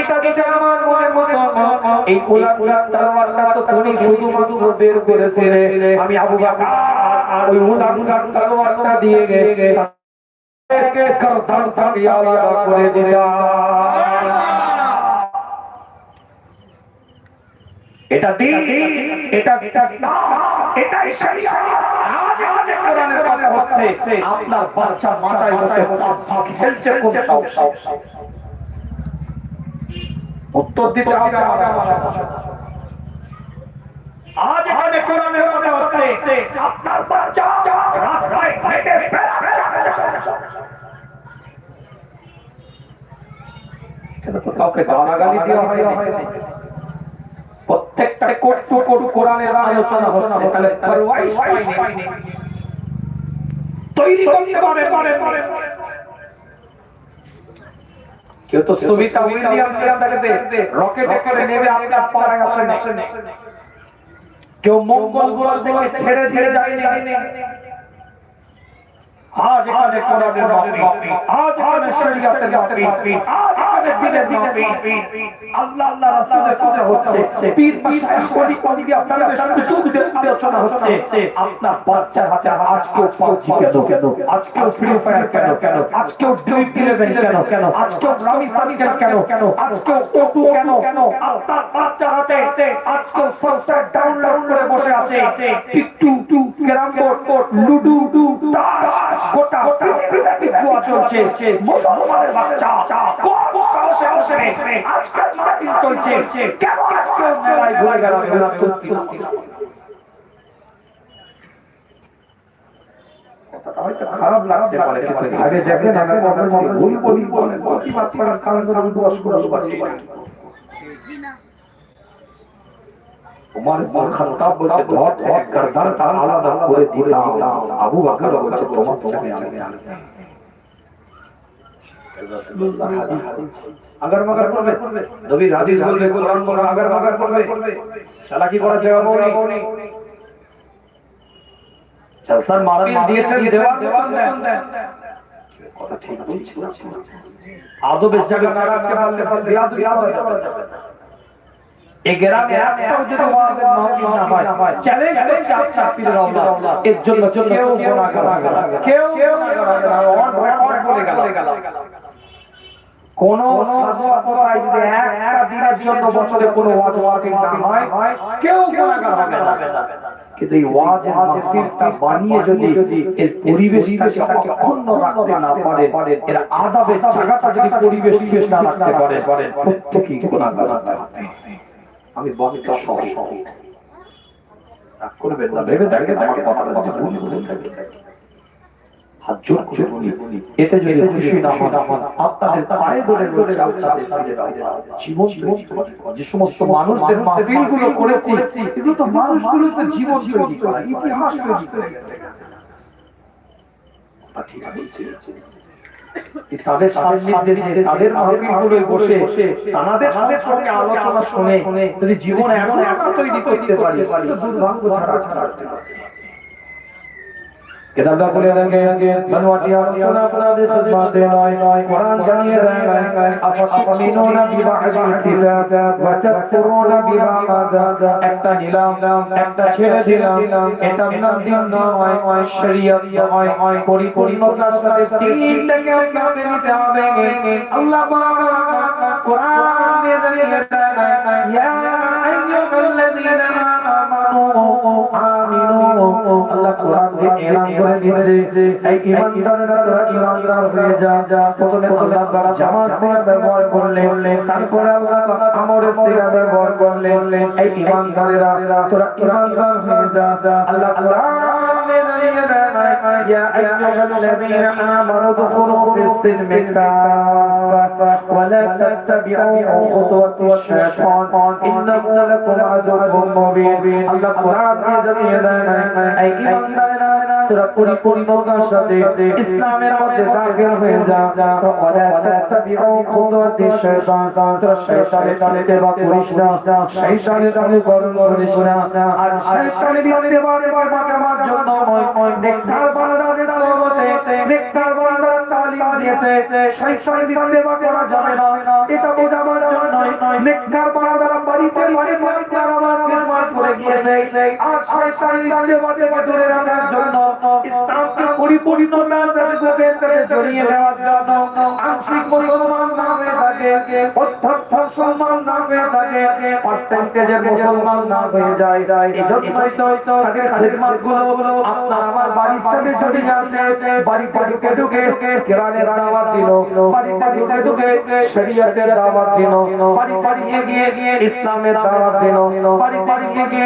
এটা যদি আমার মনের মতো এই উলাঙ্গার তলোয়ারটা তো তুমি শুধুমাত্র বের করেছিলে। আমি আবু বকর ওই উলাঙ্গার তলোয়ারটা দিয়ে গে তাদেরকে গর্দান আলাদা করে দিলাম। এটা দিন, এটা ইসলাম, এটাই শরিয়াত আজ আজ কোরআনের কথা হচ্ছে, আপনার বাচ্চা মাচাই বসে খেলছে কোন সাহস উত্তর দিতে হবে আজ এখানে কোরআনের কথা হচ্ছে, আপনার বাচ্চা রাস্তায় হেঁটে কাউকে প্রত্যেকটা কোট কোট কোরআনের তৈরি করতে পারে পারে পারে। কেউ তো সুবিধা উইলিয়ামস দেখতে রকেটে করে নেবে, আপনার পাড়ায় আসে না। কেউ মঙ্গল গ্রহ থেকে ছেড়ে দিয়ে যায়নি। আজ এখানে কোরআনের মাহফিল আজ এখানে শরীয়তের মাহফিল আজ এখানে দিনের মাহফিল। আল্লাহ আল্লাহ রাসূলের কথা হচ্ছে। পীর মাশায়েখ ওলি ওলি আপনারা কুতুবদের আলোচনা হচ্ছে। আপনার বাচ্চার হাতে আজকেও পাবজি কেন আজকেও ফ্রি ফায়ার কেন? কেন আজকেও ড্রিম ইলেভেন কেন? কেন আজকেও রামি সার্কেল কেন? কেন আজকেও ওটু কেন? কেন আপনার বাচ্চার হাতে আজকেও সফটওয়্যার ডাউনলোড করে বসে আছে। টিকটু to carrom board ludo to তাস গোটা পৃথিবীতে জুয়া চলছে। মুসলমানের বাচ্চা। কোন সাহসে আসবে আজকাল মাহফিল চলছে কেন আজকাল মেলায় ঘুরে গেল করতে খারাপ লাগতে পারে কিন্তু দেখেন আমি আপনার ভুল বলি বলে প্রতিবাদ করার কারণ ধরে আমি দোষ করে পারছি উমার ইবনে খাত্তাব বলছে ধর এক গর্দানটা আবু বকর বলছে তোমার হাদিস আগার মাগার করবে নবী হাদিস বলবে কোরআন বলবে আগার মাগার করবে চালাকি করার জায়গা নেই জলসার মাহফিল দিয়েছেন দেওয়ার দেওয়ান দেন কথা ঠিক বলছি না আদবের জায়গা না রাখতে পারলে তো বিয়াদবি করা যাবে এই গ্রামে একটাও যদি ওয়াজের মাহফিল না হয় চ্যালেঞ্জ করছে আপনার পীরের আল্লাহ এর জন্য কেউ গুনাহগার কেউ গুনাহগার অন রেকর্ড বলে গেল কোন সাধু যদি একটা দিনের জন্য বছরে কোনো ওয়াজ ওয়াজিব না হয়, কেউ গুনাহগার হবে না। কিন্তু এই ওয়াজের মাহফিলটা বানিয়ে যদি এর পরিবেশটাকে অক্ষুণ্ণ রাখতে না পারে এর আদাবের জায়গাটা যদি পরিবেশ ঠিক না রাখতে পারে প্রত্যেকেই গুনাহগার হবে। আমি বক্তা সহ করবেন না, ভেবে দেখেন, আমার কথাটা যদি ভুল বলে থাকি। জীবন তাদের তাদের বসে, তাদের সঙ্গে আলোচনা শুনে যদি জীবন এমন একটা তৈরি করতে পারি দুর্ভাগ্য ছাড়া ছাড়া কিতাবটা খুলে দেখেন বনওয়াটি আলোচনা আপনাদের সুদমাতে নয় নয় কোরআন জানিয়ে দেয় আফাতামিনুনা বিবাহিল কিতাব ওয়া তাকফুরুনা বিমা মাদা একটা নিলাম একটা ছেড়ে দিলাম এটা নাম দিন নয় শরীয়ত নয় পরিপূর্ণতার সাথে তিনটাকে আপনাকে নিতে হবে আল্লাহ পাক কোরআন দিয়ে দেয় ইয়া আইয়ুহাল্লাযীনা আমিনু আল্লাহ হয়ে যা প্রথমে আল্লাহ পাক জামাত সিগা ব্যবহার করলেন। তারপরে আল্লাহ পাক আমরের সিগা ব্যবহার করলেন। এই ইমানদারেরা তোরা হয়ে যা আল্লাহ কোরআন يا أيها الذين آمنوا ادخلوا في السلم كافة ولا تتبعوا خطوات الشيطان إنه لكم عدو مبين الله قرآن يا جميعنا أي إيمان তোরা পরিপূর্ণতার সাথে ইসলামের মধ্যে দাখিল হয়ে যা। ওয়ালা তাত্তাবিউ খুতুওয়াতি শাইতান। তো শয়তানের ইত্তেবা করিস না। শয়তানের অনুকরণ করিস না। আর শয়তানের ইত্তেবা থেকে বাঁচার জন্য নেককার বান্দাদের সোহবতে নেককার বান্দার তালিম দিয়েছে। শৈশবে দিতে করা যাবে না। এটা বোঝাবার জন্যই নেককার বান্দারা বাড়িতে বাড়িতে আপনার আমার খেদমত করে গিয়েছে আর শয়তানি দিতে বা রাখার জন্য ইসলামকে পরিপূর্ণতার সাথে বুকের জড়িয়ে দেওয়ার জন্য আংশিক মুসলমান না থাকে অধ্যক্ষ মুসলমান না থাকে পার্সেন্টেজের মুসলমান না যায়। এই তো তাদের খেদমতগুলো আপনার আমার বাড়ির সাথে জড়িয়ে আছে। বাড়িতে ঢুকে ঢুকে কেরানের দাওয়াত দিল। গিয়ে গিয়ে ইসলামের দাওয়াত দিল। গিয়ে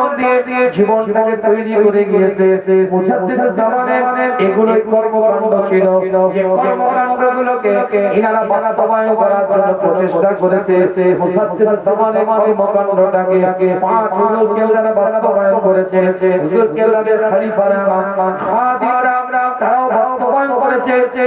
মাধ্যম দিয়ে জীবনটাকে তৈরি করে গিয়েছে। মুজাদ্দিদ জামানে এগুলোই কর্মকাণ্ড ছিল। যে কর্মকাণ্ডগুলোকে ইনারা বাস্তবায়ন করার জন্য প্রচেষ্টা করেছে। মুজাদ্দিদ জামানে কর্মকাণ্ডটাকে পাঁচ হুজুর কেউলারা বাস্তবায়ন করেছে। হুজুর কেউলাদের খলিফারা তারাও বাস্তবায়ন করেছে।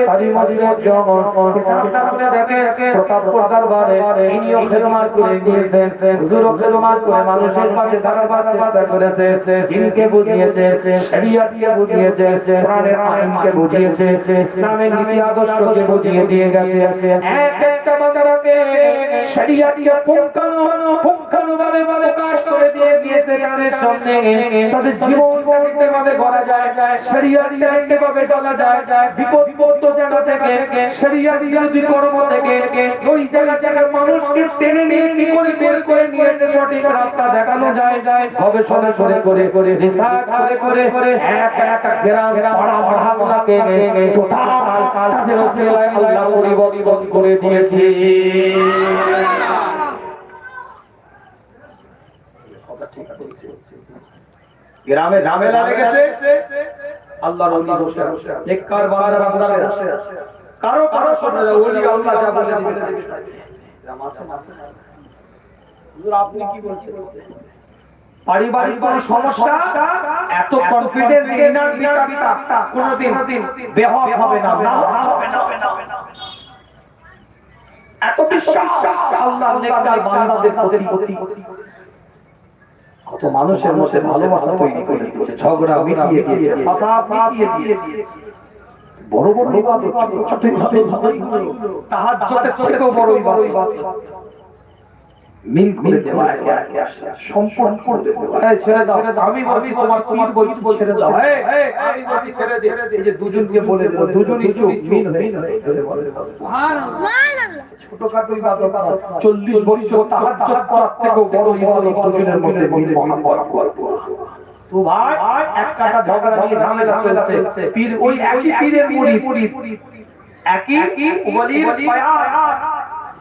মনে দেখে প্রতাপপুর দরবারে ইনিও খেদমত করে দিয়েছেন হুজুরও খেদমত করে মানুষের পাশে দাঁড়াবার চেষ্টা করেছে। জিনকে বুঝিয়েছে শরিয়তকে বুঝিয়েছে কোরআনের আইনকে বুঝিয়েছে ইসলামের নীতি আদর্শকে বুঝিয়ে দিয়ে গেছে। এক একটা বান্দাকে শরিয়তকে পুঙ্খানু পুঙ্খানুভাবে প্রকাশ করে দিয়ে দিয়েছে তাদের সামনে। তাদের জীবন কীভাবে গড়া যায়। শরিয়তকে কীভাবে চলা যায়। বিপদ বিপদ জায়গা থেকে শরিয়ত বিরোধী কর্ম থেকে, ওই জায়গা থেকে মানুষকে টেনে নিয়ে কি করে বের করে নিয়ে এসে সঠিক রাস্তা দেখানো যায়। গবেষণা করে করে করে রিসার্চ করে করে করে এক এক গ্রাম, পাড়া, মহল্লাকে টোটাল তাদের ওসিলায় আল্লাহ পরিবর্তন করে দিয়েছে। গ্রামে ঝামেলা লেগেছে। আল্লাহর ওলি বসে আছে। নেককার বান্দারা বসে আছে? কারও কারও শোনা যায় ওলি আল্লাহ যা বলে দিবে হুজুর আপনি কি বলছেন? পারিবারিক কোন সমস্যা? এত কনফিডেন্স ইনার বিকাবিতা কোনদিন বেহক হবে না বেহক হবে না। এত বিশ্বাস। আল্লাহ নেককার বান্দাদের প্রতি কত মানুষের মধ্যে ভালোবাসা তৈরি করে দিয়েছে, ঝগড়া মিটিয়ে দিয়েছে দিয়েছে। বড় বড় ইবাদত ছোট ছোট ইবাদত তাহাজ্জুদের থেকেও বড় মিল করে দেওয়া সম্পর্ক করে দেওয়া। ছেড়ে দাও। আমি বলছি তোমার পীর বলছি ছেড়ে দাও। আমি বলছি ছেড়ে দে এই যে দুজনকে বলে দিল দুজনই চুপ মিল হয়ে গেল ছোটখাটো ইবাদত চল্লিশ বছর তাহাজ্জুদ করার থেকেও বড় ইবাদত দুজনের মধ্যে মিল মহাব্বত করব তো এক কাটা ঝগড়া নিয়ে ঝামেলা চলছে। পীর ওই একই পীরের মুরিদ একই ওলির বায়াত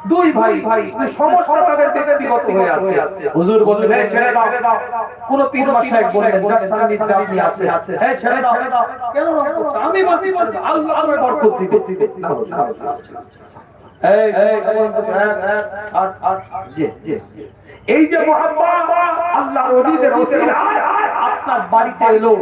দুই ভাই ভাই সমস্যা তাদের ব্যক্তিগত হয়ে আছে হুজুর বললেন হ্যাঁ ছেড়ে দাও কোন পীর মাশায়েখ বললেন যার সামনে আপনি আছে হ্যাঁ ছেড়ে দাও কেন রং করছ আমি বলছি আল্লাহ আমার বরকত দিবে না না এই এই জি এই যে মোহাম্মদ আল্লাহ ওলিদের ওসিলায় আপনার বাড়িতে এলো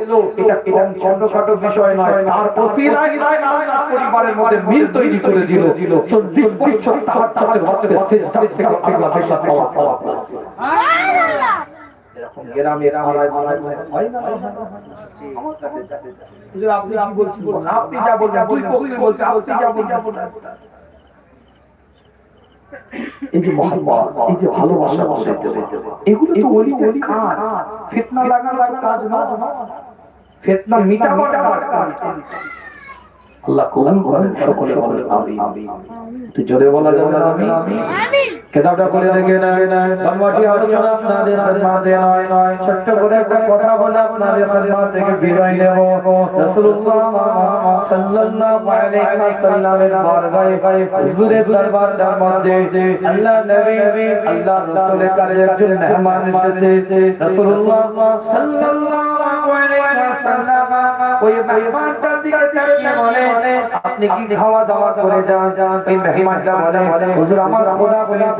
এটা কম ছোটখাটো বিষয় নয়। তার ওসিলায় আল্লাহ পরিবারের মধ্যে মিল তৈরি করে দিল। 40 বছর তাহাজ্জুদের ওয়াক্তে সিজদা থেকে আল্লাহ বেশি সওয়াব সওয়াব এরকম গ্রামে পাড়ায় পাড়ায় হয় না? আমার কাছে হুজুর আপনি কি বলছেন আপনি যা বলছেন দুই পক্ষে বলছে আপনি যা বলছেন এই যে মহব্বত এই যে ভালোবাসা বলে এগুলো তো ওলিদের কাজ। ফিতনা কাজ না ফিতনা আল্লাহ কবুল করেন সকলে বলেন আমিন। তুই জোরে বলা যাবে আমিন। আমিন। কেতাবটা খুলে দেখে নেয় লম্বাটি আলোচনা আপনাদের খেদমাতে নয় নয়। ছোট্ট করে একটা কথা বলে আপনাদের খেদমাত থেকে বিদায় নেব। রাসূলুল্লাহ সাল্লাল্লাহু আলাইহি ওয়াসাল্লামের বারগাহে হুজুরের দরবারের মধ্যে আল্লাহ নবী, আল্লাহ রাসূলের কাছে একজন মেহমান এসেছে। রাসূলুল্লাহ সাল্লাল্লাহু আলাইহি ওয়াসাল্লাম ওই মেহমানটার দিকে তাকিয়ে বলে, আপনি কি খাওয়া দাওয়া করে যান? এই মেহমানটা বলে, হুজুর, আমার খোদা বলেছে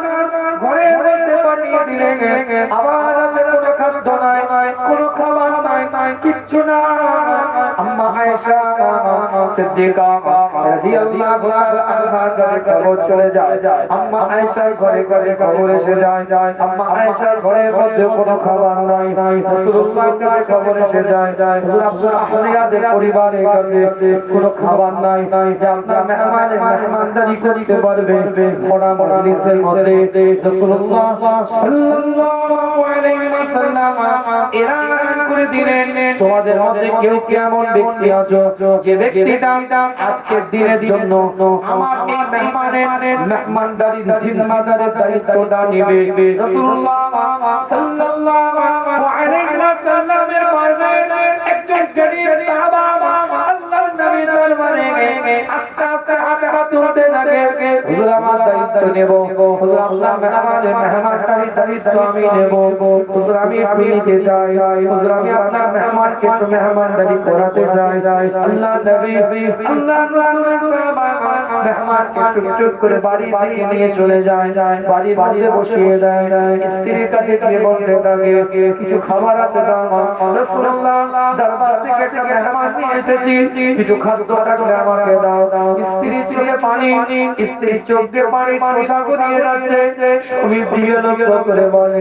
ঘরে বলতে পাঠিয়ে দিলেন। আবার আছে কোনো খাদ্য নাই কোনো খাবার কিচ্ছু না। আম্মা আয়েশা সিদ্দিকা, রাদিয়াল্লাহু তাআলা আনহার ঘরে খবর চলে যায়। আম্মা আয়েশার ঘরে ঘরে খবর এসে যায়। আম্মা আয়েশার ঘরে মধ্যে কোনো খাবার নাই। রাসূলুল্লাহর কাছে খবর এসে যায়। হুজুর আব্দুল আহমদিয়াদের পরিবারের কাছে কোনো খাবার নাই। যে আপনার মেহমানের মেহমানদারি করতে পারবে। খোড়া মজলিসের মধ্যে রাসূলুল্লাহ সাল্লাল্লাহু আলাইহি ওয়াসাল্লাম এলান করে দিলেন। তোমাদের মধ্যে কেউ কেমন ব্যক্তি আছো? যে ব্যক্তিটা আজকের দিনের জন্য আমার এই মেহমানের মেহমানদারির জিম্মাদারের দায়িত্বটা নেবে। রাসূলুল্লাহ সাল্লাল্লাহু আলাইহি ওয়াসাল্লামের বারগাহে একজন গরিব সাহাবা আল্লাহর নবীর দরবারে আস্তে আস্তে হাতে হাত তুলতে লাগে হুজুর আমার দায়িত্ব নেব হুজুর আপনার মেহমানের মেহমানদারির দায়িত্ব আমি নেব হুজুর আমি আপনি নিতে চাই হুজুর আমি আপনার মেহমানকে একটু মেহমানদারি করাতে চাই আল্লাহ নবী আল্লাহ রাসূলের সাহাবা মেহমানকে চুপ চুপ করে বাড়ি বাড়ি নিয়ে চলে যায় বাড়ি বাড়িতে বসিয়ে দেয় স্ত্রীর কাছে গিয়ে বলতে থাকে কিছু খাবার আছে দাও রাসূলুল্লাহ দরবার থেকে একটা মেহমান নিয়ে এসেছি কিছু খাদ্য থাকলে আমাকে দাও স্ত্রী চোখে পানি স্ত্রী চোখ দিয়ে পানি পোশাক দিয়ে যাচ্ছে। স্বামী দিয়ে লক্ষ্য করে বলে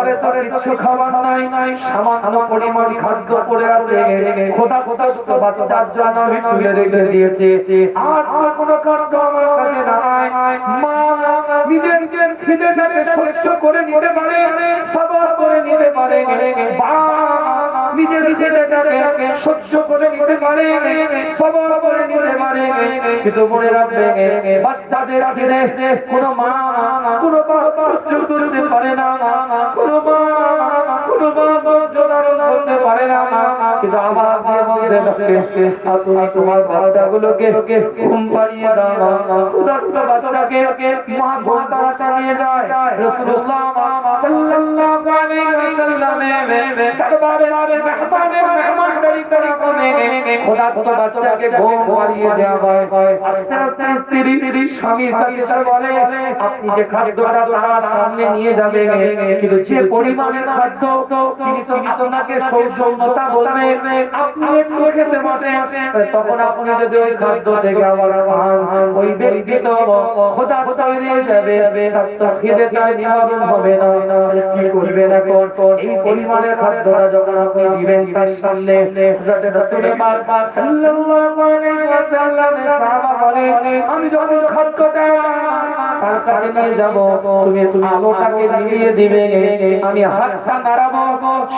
আরে তোর কিছু খাবার নাই নাই সামান্য পরিমাণ খাদ্য পড়ে আছে। খোদা খোদা দুটো বাচ্চার জন্য আমি তুলে রেখে দিয়েছি। আর আর কোনো খাদ্য আমার কাছে নাই। মা নিজের খিদেটাকে সহ্য করে নিতে পারে সবর করে নিতে পারে। বা নিজের খিদেটাকে সহ্য করে নিতে পারে, সবর করে নিতে পারে। কিন্তু মনে রাখবে, বাচ্চাদের খিদে কোনো মা, কোনো বাপ সহ্য করতে পারে না। কোনো মা, কোনো বাপ জোরারো করতে পারে না। কিন্তু আবার দিয়ে বলতে থাকে, আর তুমি তোমার বাচ্চাগুলোকে ঘুম পাড়িয়ে দাও। ক্ষুধার্ত বাচ্চাকে মা ঘুম পাড়াতে নিয়ে যায়। রাসূলুল্লাহ সাল্লাল্লাহু আলাইহি ওয়াসাল্লামের দরবারে মেহমানের মেহমানদারি করা করে ক্ষুধার্ত বাচ্চাকে ঘুম পাড়িয়ে দেওয়া হয়। আস্তে আস্তে স্ত্রী কাছে এসে বলে, আপনি যে খাদ্যটা তার সামনে নিয়ে যাবেন কিন্তু যে পরিমাণের খাদ্য তিনি তো আপনাকে সৌজন্যতা বলবে, আপনি একটু খেতে বসে। তখন আপনি যদি ওই খাদ্য থেকে আবার ওই ব্যক্তি তো খোদা খোদা হয়ে যাবে, তার তো খিদে তার নিবারণ হবে না। কি করবেন এখন? এই পরিমাণের খাদ্যটা যখন আপনি দিবেন তার সামনে। হযরত রাসূল পাক সাল্লাল্লাহু আলাইহি ওয়াসাল্লামের সাহাবা বলে, আমি যখন খাদ্যটা তার কাছে নিয়ে যাব, তুমি আলোটাকে নিভিয়ে দিবে, আমি হাতটা নাড়াবো।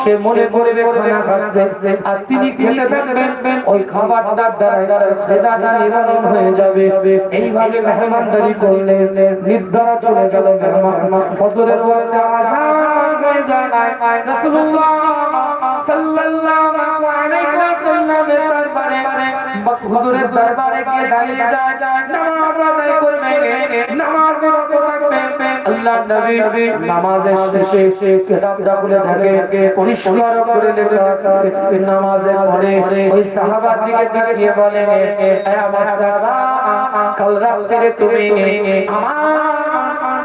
সে মনে করবে খানা খাচ্ছে, আর তিনি খেতে থাকবেন, ওই খাবারটা তার খেদাটা নিবারণ হয়ে যাবে। এইভাবে মেহমানদারি করলে নির্ধারা চলে গেল মেহমান। ফজরের ওয়াক্তে আযান হয়ে যায়। রাসূলুল্লাহ সাল্লাল্লাহু আলাইহি ওয়াসাল্লামের দরবারে, হুজুরের দরবারে গিয়ে দাঁড়িয়ে যায়, নামাজ আদায় করবে, নামাজ পড়তে থাকবে। আল্লাহ নবী নামাজের শেষে কিতাবটা খুলে থাকে পরিষ্কার করে লেখা আছে, নামাজের পরে ওই সাহাবার দিকে তাকিয়ে বলে, এ আমার সাহাবা, কাল রাতে তুমি আমার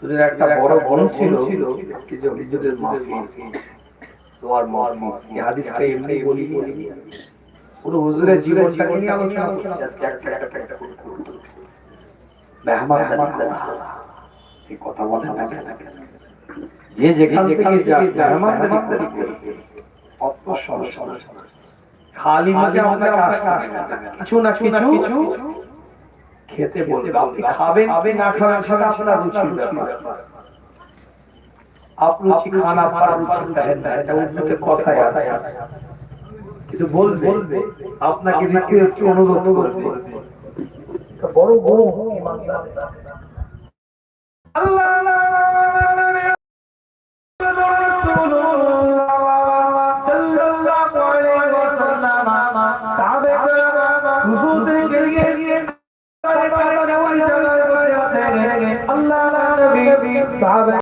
হুজুরের একটা বড় বোন ছিল। কি যে হুজুরের মাফি তোমার মাফি এই হাদিসটা এমনি বলি। পুরো হুজুরের জীবনটাকে নিয়ে আলোচনা করছি। আজকে একটা একটা একটা করে মেহমান এই কথা বলে না যে যেখান থেকে মেহমান অত সমস্যা খালি মুখে আমাদের আসা কিছু না কিছু খেতে বলবে খাবেন আপনি না খাবেন সেটা আপনার রুচির ব্যাপার। কিন্তু বল বলবে আপনাকে অনুরোধ করবে। বড় বড় আল্লাহ! சாதனை